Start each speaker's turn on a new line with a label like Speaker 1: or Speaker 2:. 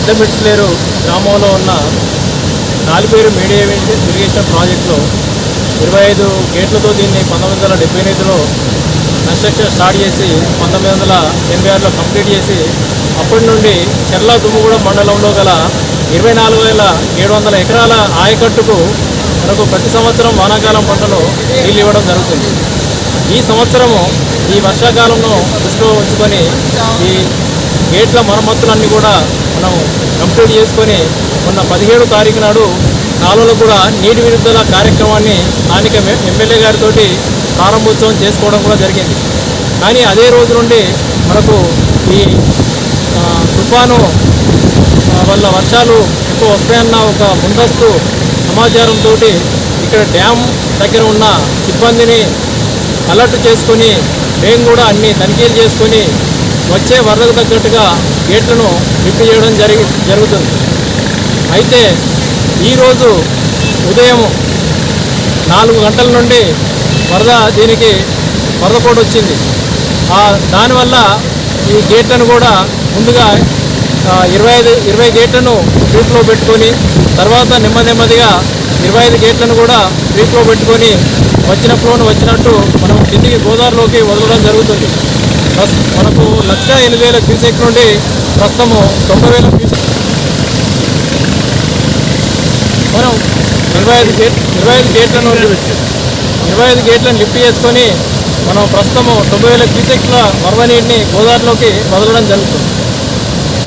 Speaker 1: పెద్ద గ్రామంలో ఉన్న నాలుపేరు మీడియా ఇరిగేషన్ ప్రాజెక్టులో ఇరవై ఐదు గేట్లతో దీన్ని పంతొమ్మిది వందల డెబ్బై ఎనిమిదిలో కన్స్ట్రక్షన్ స్టార్ట్ చేసి పంతొమ్మిది వందల ఎనభై ఆరులో కంప్లీట్ చేసి అప్పటి నుండి చెర్ల దుమ్ముగూడ మండలంలో గల ఇరవై నాలుగు వేల ఏడు వందల ఎకరాల ఆయకట్టుకు మనకు ప్రతి సంవత్సరం వానాకాలం పంటలో నీళ్ళు ఇవ్వడం జరుగుతుంది. ఈ సంవత్సరము ఈ వర్షాకాలంలో దృష్టిలో ఉంచుకొని ఈ గేట్ల మరమ్మతులన్నీ కూడా మనం కంప్లీట్ చేసుకొని మొన్న పదిహేడు తారీఖు నాడు కాలువలో కూడా నీటి విడుదల కార్యక్రమాన్ని స్థానిక ఎమ్మెల్యే గారితో ప్రారంభోత్సవం చేసుకోవడం కూడా జరిగింది. కానీ అదే రోజు నుండి మనకు ఈ తుఫాను వల్ల వర్షాలు ఎక్కువ వస్తాయన్న ఒక ముందస్తు సమాచారంతో ఇక్కడ డ్యామ్ దగ్గర ఉన్న సిబ్బందిని అలర్ట్ చేసుకొని మేము కూడా అన్ని తనిఖీలు చేసుకొని వచ్చే వరదకు తగ్గట్టుగా గేట్లను లిఫ్ట్ చేయడం జరిగి జరుగుతుంది. అయితే ఈరోజు ఉదయం నాలుగు గంటల నుండి వరద దీనికి వరద కూడా వచ్చింది. దానివల్ల ఈ గేట్లను కూడా ముందుగా ఇరవై ఐదు ఇరవై గేట్లను స్ట్రీట్లో పెట్టుకొని తర్వాత నెమ్మది నెమ్మదిగా ఇరవై ఐదు గేట్లను కూడా స్ట్రీట్లో పెట్టుకొని వచ్చిన ఫ్లోను వచ్చినట్టు మనం కిందికి గోదావరిలోకి వదలడం జరుగుతుంది. మనకు లక్ష ఎనిమిది వేల క్యూసెక్ నుండి ప్రస్తుతము తొంభై వేల క్యూసెక్. మనం ఇరవై ఐదు గేట్ ఇరవై ఐదు గేట్లను ఇరవై ఐదు గేట్లను లిఫ్ట్ చేసుకొని మనం ప్రస్తుతము తొంభై వేల క్యూసెక్ల వరద నీటిని గోదావరిలోకి వదలడం జరుగుతుంది.